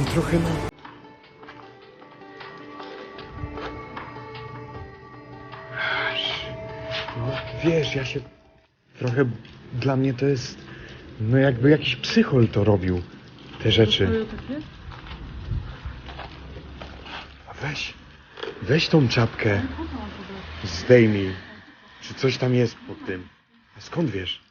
mam trochę na... No, wiesz, ja się... Trochę dla mnie to jest... No jakby jakiś psychol to robił. Te rzeczy. takie? A weź... Weź tą czapkę. Zdejmij. Czy coś tam jest pod tym? A skąd wiesz?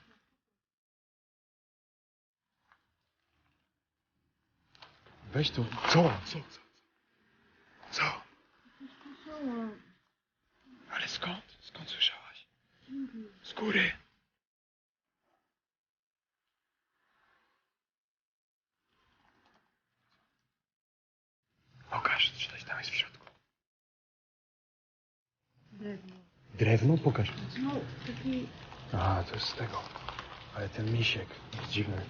Weź to. Co? Co? Co? Co? Ale skąd? Skąd słyszałaś? Z góry. Pokaż, czy coś tam jest w środku. Drewno. Drewno? Pokaż. No, taki... A, to jest z tego. Ale ten misiek jest dziwny.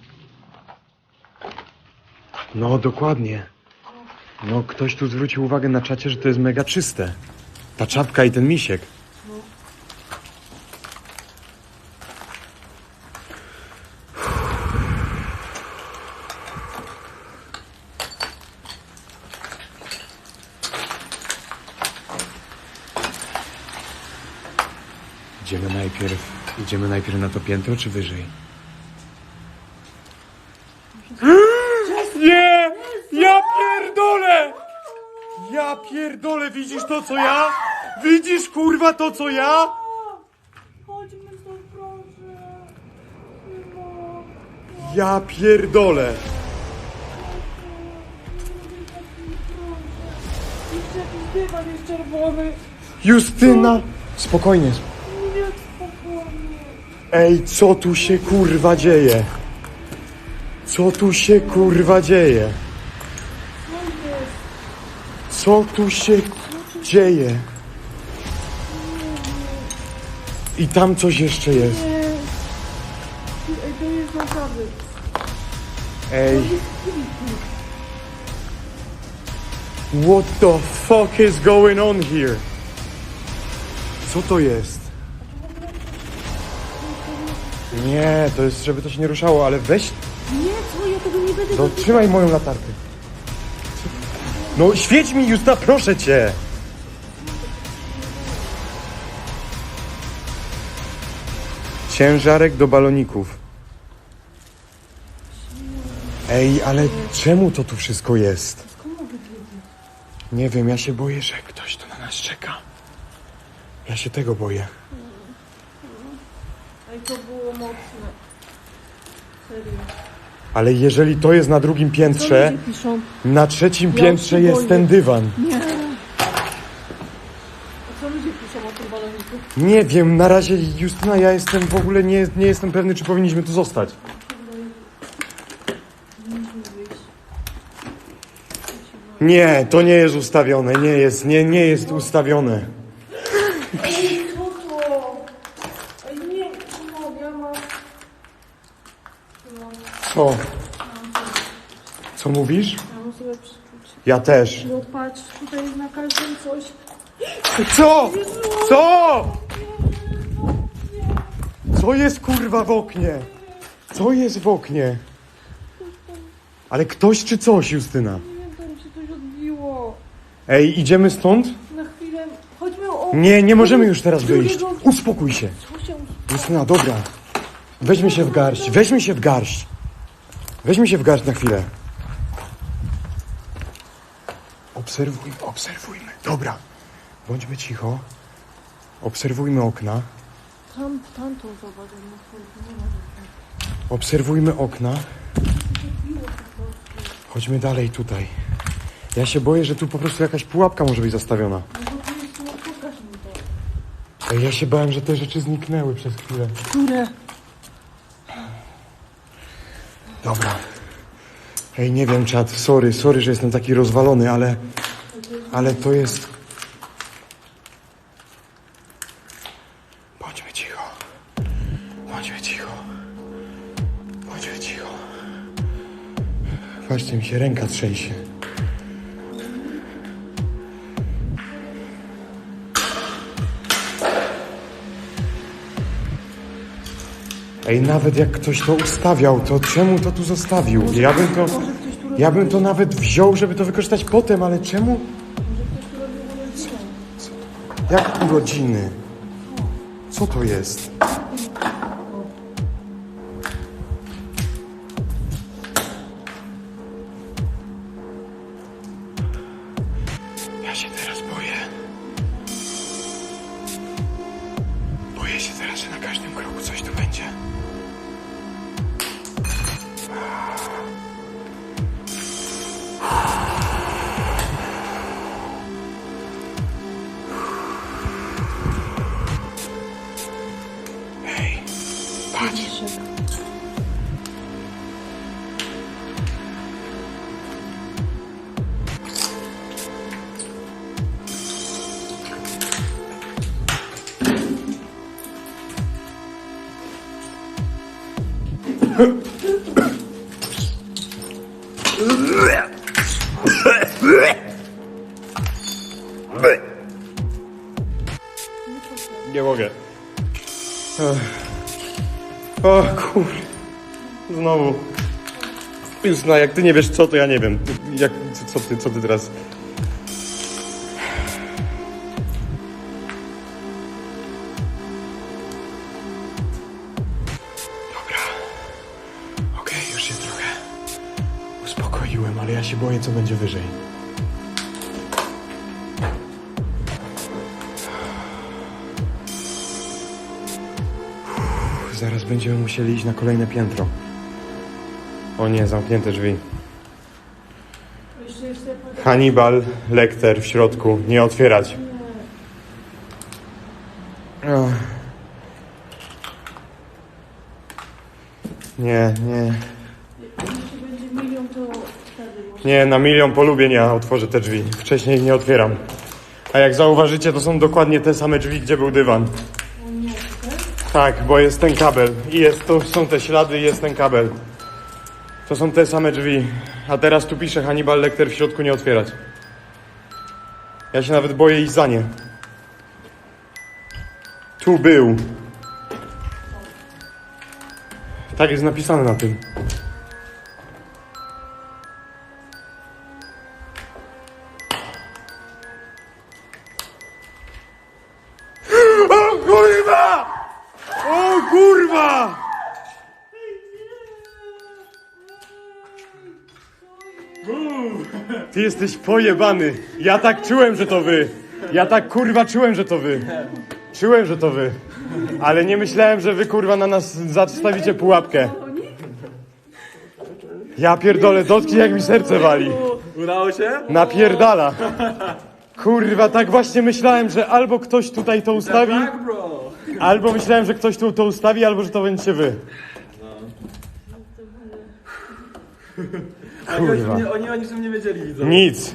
No, dokładnie. No, ktoś tu zwrócił uwagę na czacie, że to jest mega czyste. Ta czapka i ten misiek. Idziemy najpierw, idziemy najpierw na to piętro, czy wyżej? Nie! Ja pierdolę! Ja pierdolę, widzisz to co ja? Widzisz kurwa to co ja? Chodźmy stąd, proszę. Ma. Ja pierdolę! Jeszcze jakiś dywan jest czerwony. Justyna! Spokojnie. Nie, spokojnie. Ej, co tu się kurwa dzieje? Co tu się kurwa dzieje? Co tu się dzieje? I tam coś jeszcze jest. Ej, to jest naprawdę. Ej. What the fuck is going on here? Co to jest? Nie, to jest, żeby to się nie ruszało, ale weź, Nie, co? Ja tego nie będę... to trzymaj moją latarkę. No świeć mi Justa, proszę cię! Ciężarek do baloników. Ej, ale czemu to tu wszystko jest? Nie wiem, ja się boję, że ktoś tu na nas czeka. Ja się tego boję. Ej, to było mocne. Serio. Ale jeżeli to jest na drugim piętrze, na trzecim Ja piętrze jest boję. ten dywan. Nie. A co ludzie piszą o tym baloniku? Nie wiem, na razie Justyna, ja jestem w ogóle nie, nie jestem pewny, czy powinniśmy tu zostać. Nie, to nie jest ustawione, nie jest, nie, nie jest ustawione. Ej, co to? Ej, nie, nie mogę, ja mam... Co? Co mówisz? Ja też. No patrz, tutaj jest na każdym coś. Co? Co? Co jest kurwa w oknie? Co jest w oknie? Ale ktoś czy coś, Justyna? Nie wiem, tam się coś odbiło. Ej, idziemy stąd? Na chwilę, chodźmy o... Nie, nie możemy już teraz wyjść. Uspokój się. Co się... Justyna, dobra. Weźmy się w garść, weźmy się w garść. Weźmy się w garść na chwilę. Obserwujmy, obserwujmy. Dobra. Bądźmy cicho. Obserwujmy okna. Tam, tamtą zobacz, nie ma. Obserwujmy okna. Chodźmy dalej tutaj. Ja się boję, że tu po prostu jakaś pułapka może być zastawiona. No. Ej, ja się bałem, że te rzeczy zniknęły przez chwilę. Które? Dobra. Ej, nie wiem, czat, sorry, sorry, że jestem taki rozwalony, ale... Ale to jest... Bądźmy cicho. Bądźmy cicho. Bądźmy cicho. Właśnie mi się ręka trzęsie. Ej, nawet jak ktoś to ustawiał, to czemu to tu zostawił? Ja bym to... Ja bym to nawet wziął, żeby to wykorzystać potem, ale czemu? Jak urodziny? Co to jest? Ja się teraz boję. Boję się teraz, że na każdym kroku patrz. Nie O kur... Znowu. No, jak ty nie wiesz co, to ja nie wiem. Jak, co, ty, co ty teraz... Dobra. Okej, już się trochę uspokoiłem, ale ja się boję, co będzie wyżej. Zaraz będziemy musieli iść na kolejne piętro. O nie, zamknięte drzwi. Hannibal Lecter w środku. Nie otwierać. Nie, nie. Nie, na milion polubień ja otworzę te drzwi. Wcześniej nie otwieram. A jak zauważycie, to są dokładnie te same drzwi, gdzie był dywan. Tak, bo jest ten kabel. I jest, to są te ślady i jest ten kabel. To są te same drzwi. A teraz tu pisze Hannibal Lecter w środku nie otwierać. Ja się nawet boję iść za nie. Tu był. Tak jest napisane na tym. Kurwa! Ty jesteś pojebany. Ja tak czułem, że to wy. Ja tak kurwa czułem, że to wy. Czułem, że to wy. Ale nie myślałem, że wy kurwa na nas zastawicie pułapkę. Ja pierdolę, dotknij jak mi serce wali. Udało się? Napierdala. Kurwa, tak właśnie myślałem, że albo ktoś tutaj to ustawi, Tak, bro! Albo myślałem, że ktoś tu to ustawi, albo że to będziecie wy. Kurwa. Oni, oni o niczym nie wiedzieli, widzę. Nic,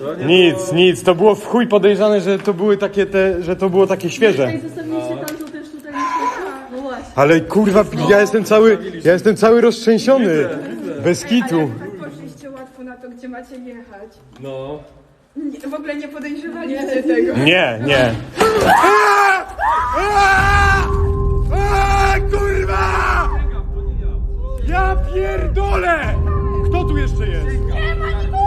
To nie nic, było- nic. To było w chuj podejrzane, że to były takie te, że to było takie świeże. Zostawiliście tam, to też tutaj nie. No właśnie. Ale kurwa, ja jestem cały, ja jestem cały roztrzęsiony. Bez kitu. Tak poszliście łatwo na to, gdzie macie jechać. No. Nie, w ogóle nie podejrzewaliście tego. Nie, nie. A! A! A! Kurwa! Ja pierdolę! Kto tu jeszcze jest? Nie ma